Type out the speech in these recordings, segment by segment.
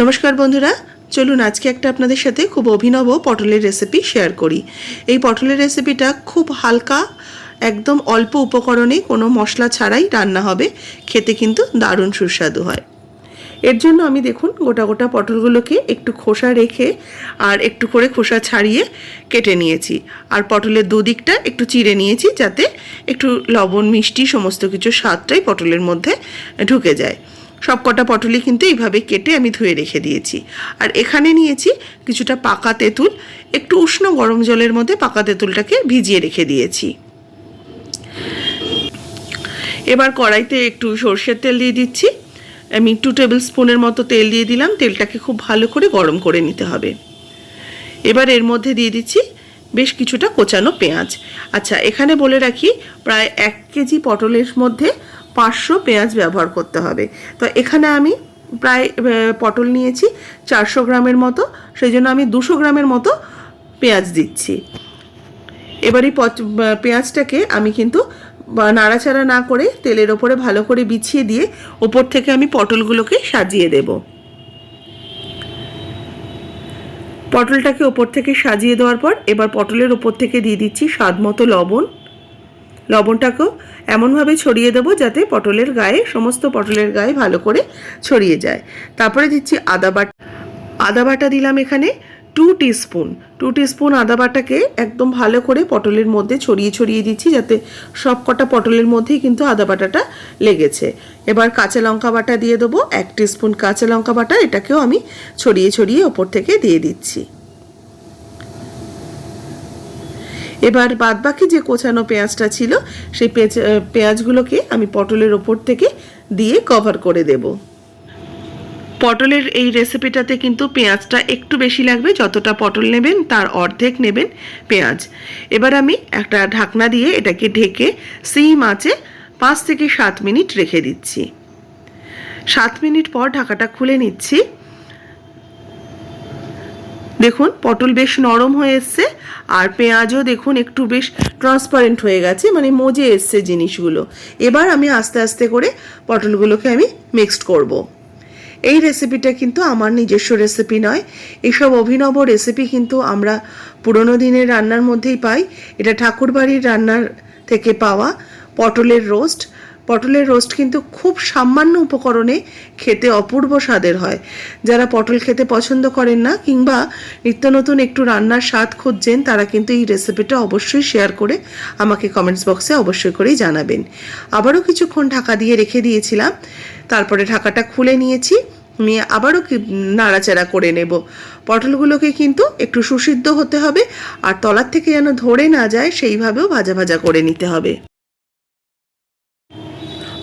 নমস্কার বন্ধুরা, চলুন আজকে একটা আপনাদের সাথে খুব অভিনব পটলের রেসিপি শেয়ার করি। এই পটলের রেসিপিটা খুব হালকা, একদম অল্প উপকরণে কোনো মশলা ছাড়াই রান্না হবে, খেতে কিন্তু দারুণ সুস্বাদু হয়। এর জন্য আমি দেখুন, গোটা গোটা পটলগুলোকে একটু খোসা রেখে আর একটু করে খোসা ছাড়িয়ে কেটে নিয়েছি। আর পটলের দুদিকটা একটু চিড়ে নিয়েছি যাতে একটু লবণ, মিষ্টি, সমস্ত কিছু স্বাদটাই পটলের মধ্যে ঢুকে যায়। সব কটা পটলই কিন্তু এইভাবে কেটে আমি ধুয়ে রেখে দিয়েছি। আর এখানে নিয়েছি কিছুটা পাকা তেঁতুল, একটু উষ্ণ গরম জলের মধ্যে পাকা তেঁতুলটাকে ভিজিয়ে রেখে দিয়েছি। এবার কড়াইতে একটু সর্ষের তেল দিয়ে দিচ্ছি। আমি টু টেবিল স্পুনের মতো তেল দিয়ে দিলাম, তেলটাকে খুব ভালো করে গরম করে নিতে হবে। এবার এর মধ্যে দিয়ে দিচ্ছি বেশ কিছুটা কোচানো পেঁয়াজ। আচ্ছা এখানে বলে রাখি, প্রায় এক কেজি পটলের মধ্যে পাঁচশো পেঁয়াজ ব্যবহার করতে হবে। তো এখানে আমি প্রায় পটল নিয়েছি চারশো গ্রামের মতো, সেই জন্য আমি দুশো গ্রামের মতো পেঁয়াজ দিচ্ছি। এবার এই পেঁয়াজটাকে আমি কিন্তু নাড়াচাড়া না করে তেলের ওপরে ভালো করে বিছিয়ে দিয়ে ওপর থেকে আমি পটলগুলোকে সাজিয়ে দেব। পটলটাকে ওপর থেকে সাজিয়ে দেওয়ার পর এবার পটলের ওপর থেকে দিয়ে দিচ্ছি স্বাদ মতো লবণ। লবণটাকেও এমনভাবে ছড়িয়ে দেবো যাতে পটলের গায়ে, সমস্ত পটলের গায়ে ভালো করে ছড়িয়ে যায়। তারপরে দিচ্ছি আদা বাটা আদা বাটা দিলাম এখানে টু টিস্পুন। টু টিস্পুন আদা বাটাকে একদম ভালো করে পটলের মধ্যে ছড়িয়ে ছড়িয়ে দিচ্ছি যাতে সব কটা পটলের মধ্যেই কিন্তু আদা বাটাটা লেগেছে। এবার কাঁচা লঙ্কা বাটা দিয়ে দেবো, এক টিস্পুন কাঁচা লঙ্কা বাটা, এটাকেও আমি ছড়িয়ে ছড়িয়ে ওপর থেকে দিয়ে দিচ্ছি। এবার বাদবাকি যে কোচানো পেঁয়াজটা ছিল, সেই পেঁয়াজ পেঁয়াজগুলোকে আমি পটলের ওপর থেকে দিয়ে কভার করে দেব। পটলের এই রেসিপিটাতে কিন্তু পেঁয়াজটা একটু বেশি লাগবে, যতটা পটল নেবেন তার অর্ধেক নেবেন পেঁয়াজ। এবার আমি একটা ঢাকনা দিয়ে এটাকে ঢেকে সিম আঁচে পাঁচ থেকে সাত মিনিট রেখে দিচ্ছি। সাত মিনিট পর ঢাকাটা খুলে নিচ্ছি। দেখুন, পটল বেশ নরম হয়ে এসছে, আর পেঁয়াজও দেখুন একটু বেশ ট্রান্সপারেন্ট হয়ে গেছে মানে মজে এসছে জিনিসগুলো। এবার আমি আস্তে আস্তে করে পটলগুলোকে আমি মিক্সড করব। এই রেসিপিটা কিন্তু আমার নিজস্ব রেসিপি নয়। এইসব অভিনব রেসিপি কিন্তু আমরা পুরনো দিনের রান্নার মধ্যেই পাই। এটা ঠাকুরবাড়ির রান্নার থেকে পাওয়া পটলের রোস্ট পটলের রোস্ট কিন্তু খুব সামান্য উপকরণে খেতে অপূর্ব স্বাদের হয়। যারা পটল খেতে পছন্দ করেন না কিংবা নিত্য নতুন একটু রান্নার স্বাদ খুঁজছেন, তারা কিন্তু এই রেসিপিটা অবশ্যই শেয়ার করে আমাকে কমেন্টস বক্সে অবশ্যই করেই জানাবেন। আবারও কিছুক্ষণ ঢাকা দিয়ে রেখে দিয়েছিলাম। তারপরে ঢাকাটা খুলে নিয়েছি। নিয়ে আবারও নাড়াচাড়া করে নেব। পটলগুলোকে কিন্তু একটু সুসিদ্ধ হতে হবে আর তলার থেকে যেন ধরে না যায়, সেইভাবেও ভাজা ভাজা করে নিতে হবে।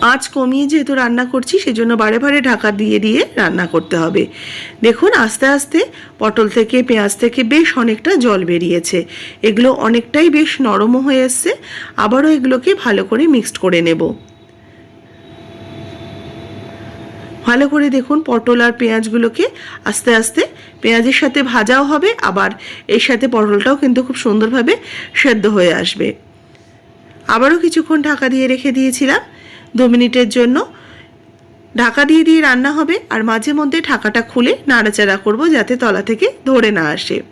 আঁচ কমিয়ে যেহেতু রান্না করছি, সেজন্য বারে বারে ঢাকা দিয়ে দিয়ে রান্না করতে হবে। দেখুন, আস্তে আস্তে পটল থেকে, পেঁয়াজ থেকে বেশ অনেকটা জল বেরিয়েছে। এগুলো অনেকটাই বেশ নরমও হয়ে এসছে। আবারও এগুলোকে ভালো করে মিক্সড করে নেব। ভালো করে দেখুন পটল আর পেঁয়াজগুলোকে আস্তে আস্তে পেঁয়াজের সাথে ভাজাও হবে, আবার এর সাথে পটলটাও কিন্তু খুব সুন্দরভাবে সেদ্ধ হয়ে আসবে। আবারও কিছুক্ষণ ঢাকা দিয়ে রেখে দিয়েছিলাম। দু মিনিটের জন্য। ঢাকা দিয়ে দিয়ে রান্না হবে আর মাঝে মধ্যে ঢাকাটা খুলে নাড়াচাড়া করব যাতে তলা থেকে ধরে না আসে।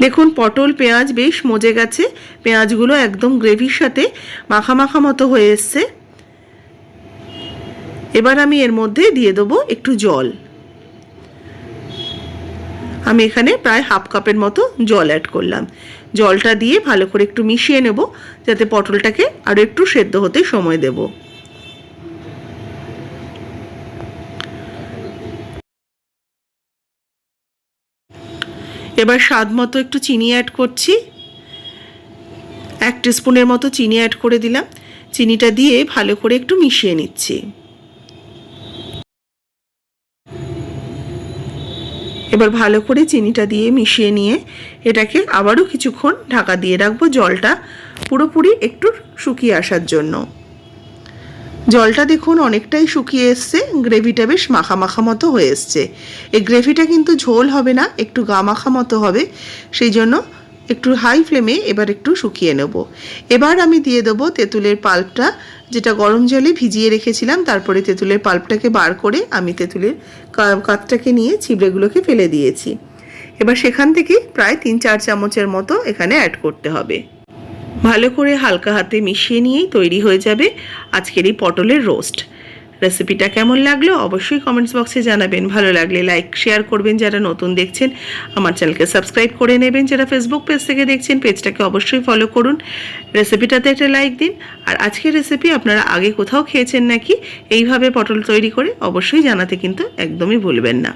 দেখুন, পটল, পেঁয়াজ বেশ মজে গেছে। পেঁয়াজগুলো একদম গ্রেভির সাথে মাখা মাখা মতো হয়ে এসছে। এবার আমি এর মধ্যে দিয়ে দেবো একটু জল। আমি এখানে প্রায় হাফ কাপের মতো জল অ্যাড করলাম। জলটা দিয়ে ভালো করে একটু মিশিয়ে নেব, যাতে পটলটাকে আরও একটু সেদ্ধ হতে সময় দেব। এবার স্বাদ মতো একটু চিনি অ্যাড করছি। এক স্পুনের মতো চিনি অ্যাড করে দিলাম। চিনিটা দিয়ে ভালো করে একটু মিশিয়ে নিচ্ছি। এবার ভালো করে চিনিটা দিয়ে মিশিয়ে নিয়ে এটাকে আবারও কিছুক্ষণ ঢাকা দিয়ে রাখব জলটা পুরোপুরি একটু শুকিয়ে আসার জন্য। জলটা দেখুন অনেকটাই শুকিয়ে এসছে, গ্রেভিটা বেশ মাখা মতো হয়ে এসছে। এই গ্রেভিটা কিন্তু ঝোল হবে না, একটু গা মাখা মতো হবে, সেই জন্য একটু হাই ফ্লেমে এবার একটু শুকিয়ে নেব। এবার আমি দিয়ে দেবো তেঁতুলের পাল্পটা, যেটা গরম জলে ভিজিয়ে রেখেছিলাম, তারপরে তেঁতুলের পাল্পটাকে বার করে আমি তেঁতুলের কাতটাকে নিয়ে ছিবড়েগুলোকে ফেলে দিয়েছি। এবার সেখান থেকে প্রায় তিন চার চামচের মতো এখানে অ্যাড করতে হবে। ভালো করে হালকা হাতে মিশিয়ে নিয়েই তৈরি হয়ে যাবে আজকের এই পটলের রোস্ট রেসিপিটা কেমন লাগল অবশ্যই কমেন্টস বক্সে জানাবেন। ভালো লাগলে লাইক শেয়ার করবেন, যারা নতুন দেখছেন, আমার চ্যানেলকে সাবস্ক্রাইব করে নেবেন। যারা ফেসবুক পেজ থেকে দেখছেন পেজটাকে অবশ্যই ফলো করুন। রেসিপিটাতে একটা লাইক দিন। আর আজকের রেসিপি আপনারা আগে কোথাও খেয়েছেন নাকি, এইভাবে পটল তৈরি করে অবশ্যই জানাতে কিন্তু একদমই ভুলবেন না।